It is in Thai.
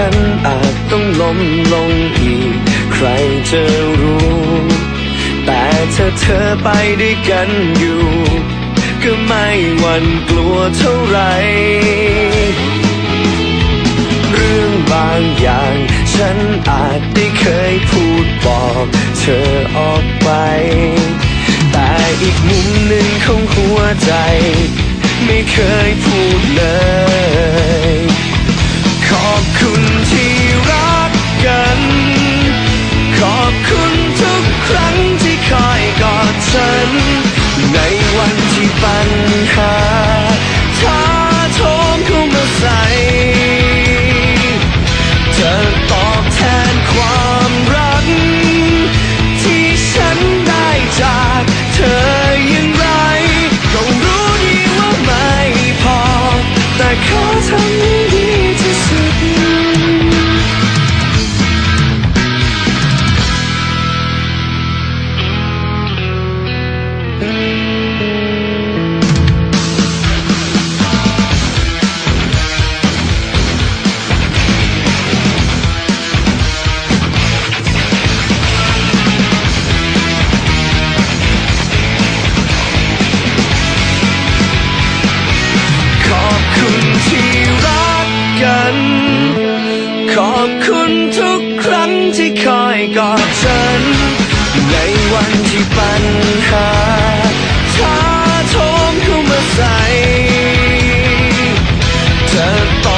ฉันอาจต้องล้มลงอีก ใครจะรู้ แต่ถ้าเธอไปด้วยกันอยู่ ก็ไม่หวั่นกลัวเท่าไหรเรื่องบางอย่าง ฉันอาจได้เคยพูดบอกเธอออกไป แต่อีกมุมหนึ่งของหัวใจ ไม่เคยพูดเลย ขอบคุณทุกครั้งที่คอยกอดฉัน ในวันที่ปัญหาท้าทถมเข้ามาใส่เธอ